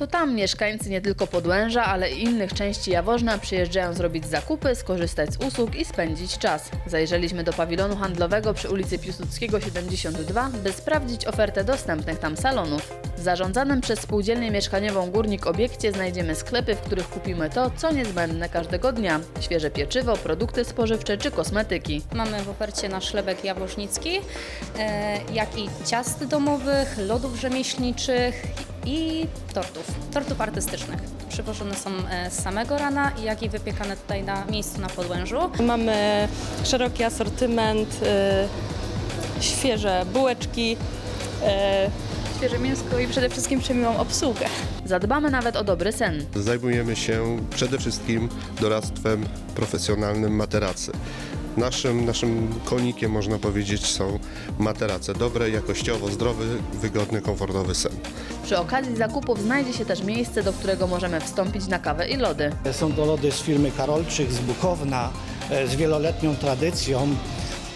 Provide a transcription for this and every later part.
To tam mieszkańcy nie tylko Podłęża, ale i innych części Jaworzna przyjeżdżają zrobić zakupy, skorzystać z usług i spędzić czas. Zajrzeliśmy do pawilonu handlowego przy ulicy Piłsudskiego 72, by sprawdzić ofertę dostępnych tam salonów. W zarządzanym przez spółdzielnię mieszkaniową Górnik obiekcie znajdziemy sklepy, w których kupimy to, co niezbędne każdego dnia. Świeże pieczywo, produkty spożywcze czy kosmetyki. Mamy w ofercie nasz chlebek jaworznicki, e, jak i ciast domowych, lodów rzemieślniczych i tortów, tortów artystycznych. Przywożone są e, z samego rana, jak i wypiekane tutaj na miejscu na Podłężu. Mamy szeroki asortyment, y, świeże bułeczki, y, świeże mięsko i przede wszystkim przemiłą obsługę. Zadbamy nawet o dobry sen. Zajmujemy się przede wszystkim doradztwem profesjonalnym materacy. Naszym, naszym konikiem, można powiedzieć, są materace. Dobre, jakościowo, zdrowy, wygodny, komfortowy sen. Przy okazji zakupów znajdzie się też miejsce, do którego możemy wstąpić na kawę i lody. Są to lody z firmy Karolczyk z Bukowna e, z wieloletnią tradycją.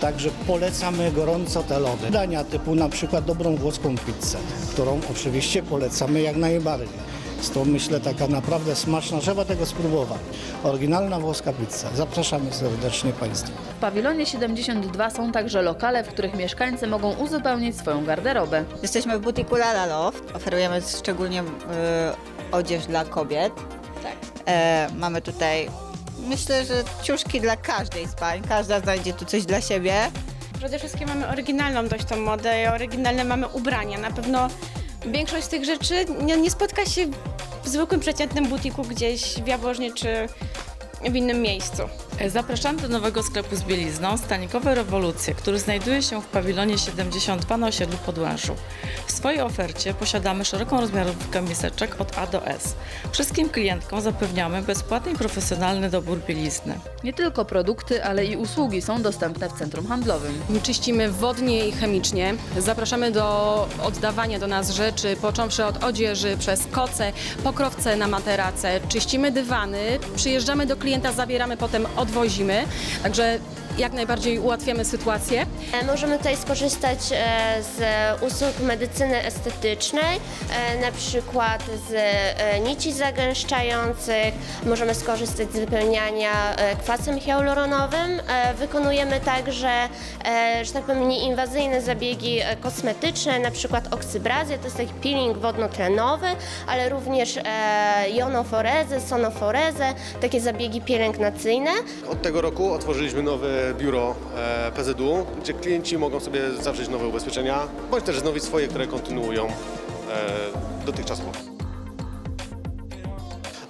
Także polecamy gorąco te lody. Dania typu na przykład dobrą włoską pizzę, którą oczywiście polecamy jak najbardziej. Jest to myślę taka naprawdę smaczna, trzeba tego spróbować. Oryginalna włoska pizza. Zapraszamy serdecznie Państwa. W pawilonie 72 są także lokale, w których mieszkańcy mogą uzupełnić swoją garderobę. Jesteśmy w butiku Lala Loft. Oferujemy szczególnie y, odzież dla kobiet. Tak. E, mamy tutaj, myślę, że ciuszki dla każdej z pań. Każda znajdzie tu coś dla siebie. Przede wszystkim mamy oryginalną dość tą modę i oryginalne mamy ubrania. Na pewno większość z tych rzeczy nie, nie spotka się w zwykłym, przeciętnym butiku gdzieś w Jaworznie czy w innym miejscu. Zapraszam do nowego sklepu z bielizną Stanikowe Rewolucje, który znajduje się w pawilonie 72 na osiedlu Podłężu. W swojej ofercie posiadamy szeroką rozmiarówkę miseczek od A do S. Wszystkim klientkom zapewniamy bezpłatny i profesjonalny dobór bielizny. Nie tylko produkty, ale i usługi są dostępne w centrum handlowym. Czyścimy wodnie i chemicznie. Zapraszamy do oddawania do nas rzeczy, począwszy od odzieży, przez koce, pokrowce na materace. Czyścimy dywany, przyjeżdżamy do klienta, zabieramy, potem odwozimy. Także jak najbardziej ułatwiamy sytuację. E, Możemy tutaj skorzystać e, z usług medycyny estetycznej, e, na przykład z nici zagęszczających, możemy skorzystać z wypełniania kwasem hialuronowym. Wykonujemy także, że tak powiem, nieinwazyjne zabiegi kosmetyczne, na przykład oksybrazję, to jest taki peeling wodnotlenowy, ale również jonoforezę, sonoforezę, takie zabiegi pielęgnacyjne. Od tego roku otworzyliśmy nowe biuro e, PZU, gdzie klienci mogą sobie zawrzeć nowe ubezpieczenia, bądź też znowić swoje, które kontynuują e, dotychczasowo.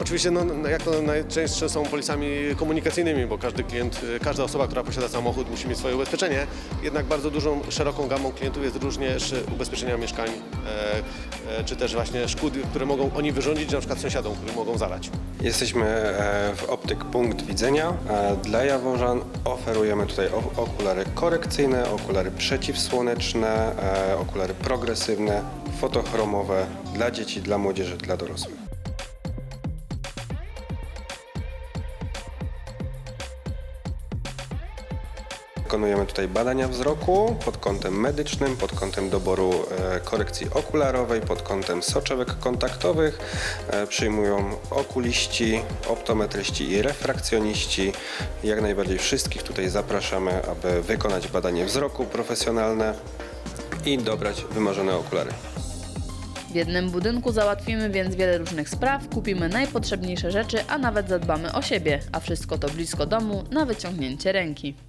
Oczywiście, no, no, jak to najczęstsze są polisami komunikacyjnymi, bo każdy klient, e, każda osoba, która posiada samochód musi mieć swoje ubezpieczenie. Jednak bardzo dużą, szeroką gamą klientów jest również ubezpieczenia mieszkań, czy też właśnie szkód, które mogą oni wyrządzić, na przykład sąsiadom, którzy mogą zalać. Jesteśmy e, w Optyk Punkt Widzenia. E, Dla Jaworzan oferujemy tutaj okulary korekcyjne, okulary przeciwsłoneczne, e, okulary progresywne, fotochromowe dla dzieci, dla młodzieży, dla dorosłych. Wykonujemy tutaj badania wzroku pod kątem medycznym, pod kątem doboru e, korekcji okularowej, pod kątem soczewek kontaktowych. E, Przyjmują okuliści, optometryści i refrakcjoniści. Jak najbardziej wszystkich tutaj zapraszamy, aby wykonać badanie wzroku profesjonalne i dobrać wymarzone okulary. W jednym budynku załatwimy więc wiele różnych spraw, kupimy najpotrzebniejsze rzeczy, a nawet zadbamy o siebie, a wszystko to blisko domu na wyciągnięcie ręki.